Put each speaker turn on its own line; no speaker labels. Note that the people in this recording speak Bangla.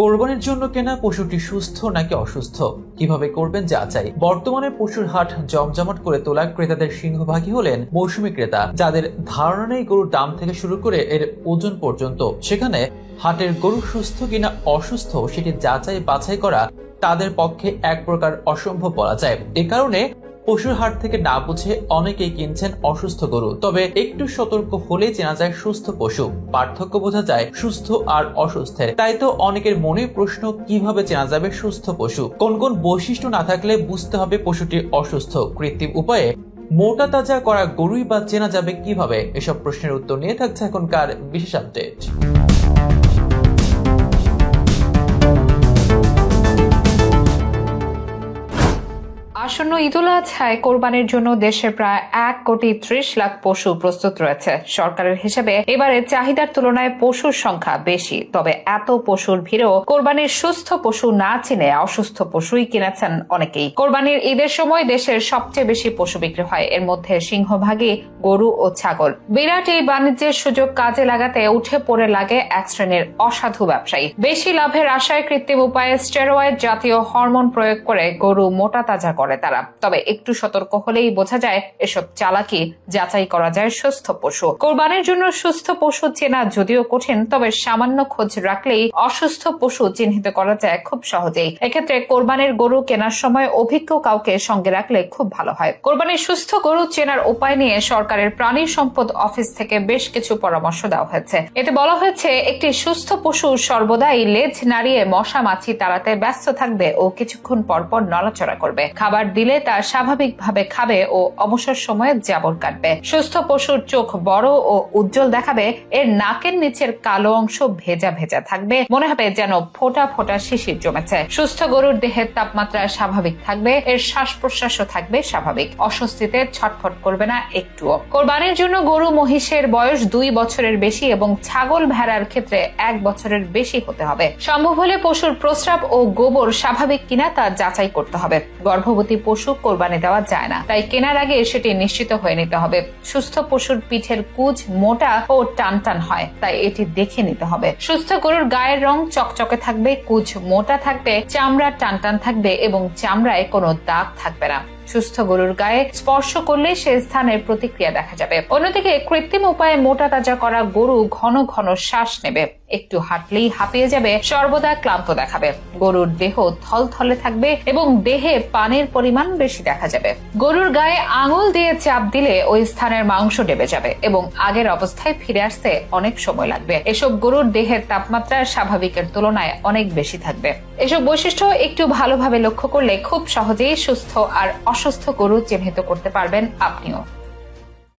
কোরবানির জন্য কেনা পশুটি সুস্থ নাকি অসুস্থ? কীভাবে করবেন যাচাই? বর্তমানে পশুর হাট জমজমাট করে তোলা ক্রেতাদের সিংহভাগী হলেন মৌসুমী ক্রেতা, যাদের ধারণা নেই গরুর দাম থেকে শুরু করে এর ওজন পর্যন্ত। সেখানে হাটের গরু সুস্থ কিনা অসুস্থ সেটি যাচাই বাছাই করা তাদের পক্ষে এক প্রকার অসম্ভব বলা যায়। এ কারণে পশুর হাট থেকে না বুঝে অনেকেই কিনছেন অসুস্থ গরু। তবে একটু সতর্ক হলেই চেনা যায় সুস্থ পশু। পার্থক্য বোঝা যায় সুস্থ আর অসুস্থের। তাই তো অনেকের মনে প্রশ্ন, কীভাবে চেনা যাবে সুস্থ পশু? কোন কোন বৈশিষ্ট্য না থাকলে বুঝতে হবে পশুটি অসুস্থ। কৃত্রিম উপায়ে? মোটা তাজা করা গরুই বা চেনা যাবে কীভাবে? এসব প্রশ্নের উত্তর নিয়ে থাকছে এখনকার বিশেষ আপডেট।
আসন্ন ঈদুল আজহায় কোরবানির জন্য দেশে প্রায় এক কোটি ত্রিশ লাখ পশু প্রস্তুত রয়েছে। সরকারের হিসেবে এবারে চাহিদার তুলনায় পশুর সংখ্যা বেশি। তবে এত পশুর ভিড়েও কোরবানির সুস্থ পশু না চিনে অসুস্থ পশুই কিনেছেন অনেকেই। কোরবানির ঈদের সময় দেশের সবচেয়ে বেশি পশু বিক্রি হয়। এর মধ্যে সিংহভাগই গরু ও ছাগল। বিরাট এই বাণিজ্যের সুযোগ কাজে লাগাতে উঠে পড়ে লাগে এক শ্রেণির অসাধু ব্যবসায়ী। বেশি লাভের আশায় কৃত্রিম উপায়ে স্টেরয়েড জাতীয় হরমোন প্রয়োগ করে গরু মোটা তাজা করে তারা। তবে একটু সতর্ক হলেই বোঝা যায় এসব চালাকি যাচাই করা যায় সুস্থ পশু। কোরবানির জন্য সুস্থ পশু চেনা যদিও কঠিন, তবে সামান্য খোঁজ রাখলেই অসুস্থ পশু চিহ্নিত করা যায় খুব সহজেই। এক্ষেত্রে কোরবানির গরু কেনার সময় অভিজ্ঞ কাউকে সঙ্গে রাখলে খুব ভালো হয়। কোরবানির সুস্থ গরু চেনার উপায় নিয়ে সরকারের প্রাণী সম্পদ অফিস থেকে বেশ কিছু পরামর্শ দেওয়া হয়েছে। এতে বলা হয়েছে, একটি সুস্থ পশু সর্বদাই লেজ নাড়িয়ে মশা মাছি তাড়াতে ব্যস্ত থাকবে ও কিছুক্ষণ পরপর নড়াচড়া করবে। খাবার দিলে তা স্বাভাবিকভাবে খাবে ও অবসর সময়ে জাবর কাটবে। সুস্থ পশুর চোখ বড় ও উজ্জ্বল দেখাবে, এর নাকের নিচের কালো অংশ ভেজা ভেজা থাকবে। মনে হবে যেন ফোটা ফোটা শিশির জমেছে। সুস্থ গরুর দেহের তাপমাত্রা স্বাভাবিক থাকবে, এর শ্বাস প্রশ্বাসও থাকবে স্বাভাবিক। অস্বস্তিতে ছটফট করবে না একটুও। কোরবানির জন্য গরু মহিষের বয়স দুই বছরের বেশি এবং ছাগল ভেড়ার ক্ষেত্রে এক বছরের বেশি হতে হবে। সম্ভব হলে পশুর প্রস্রাব ও গোবর স্বাভাবিক কিনা তা যাচাই করতে হবে। গর্ভবতী পশু কোরবানি দেওয়া যায় না, তাই কেনার আগে সেটি নিশ্চিত হয়ে নিতে হবে। সুস্থ পশুর পিঠের কুজ মোটা ও টানটান হয়, তাই এটি দেখে নিতে হবে। সুস্থ গরুর গায়ের রং চকচকে থাকবে, কুজ মোটা থাকবে চামড়া টানটান থাকবে এবং চামড়ায় কোনো দাগ থাকবে না। সুস্থ গরুর গায়ে স্পর্শ করলে সে স্থানের প্রতিক্রিয়া দেখা যাবে। অন্যদিকে কৃত্রিম উপায়ে মোটা তাজা করা গরু ঘন ঘন শ্বাস নেবে। একটু হাঁটলেই হাঁপিয়ে যাবে, সর্বদা ক্লান্ত দেখাবে। গরুর দেহ থলথলে থাকবে এবং দেহে পানির পরিমাণ বেশি দেখা যাবে। গরুর গায়ে আঙুল দিয়ে চাপ দিলে ওই স্থানের মাংস ডেবে যাবে এবং আগের অবস্থায় ফিরে আসতে অনেক সময় লাগবে। এসব গরুর দেহের তাপমাত্রা স্বাভাবিকের তুলনায় অনেক বেশি থাকবে। এসব বৈশিষ্ট্য একটু ভালোভাবে লক্ষ্য করলে খুব সহজেই সুস্থ আর অসুস্থ গরু চিহ্নিত করতে পারবেন আপনিও।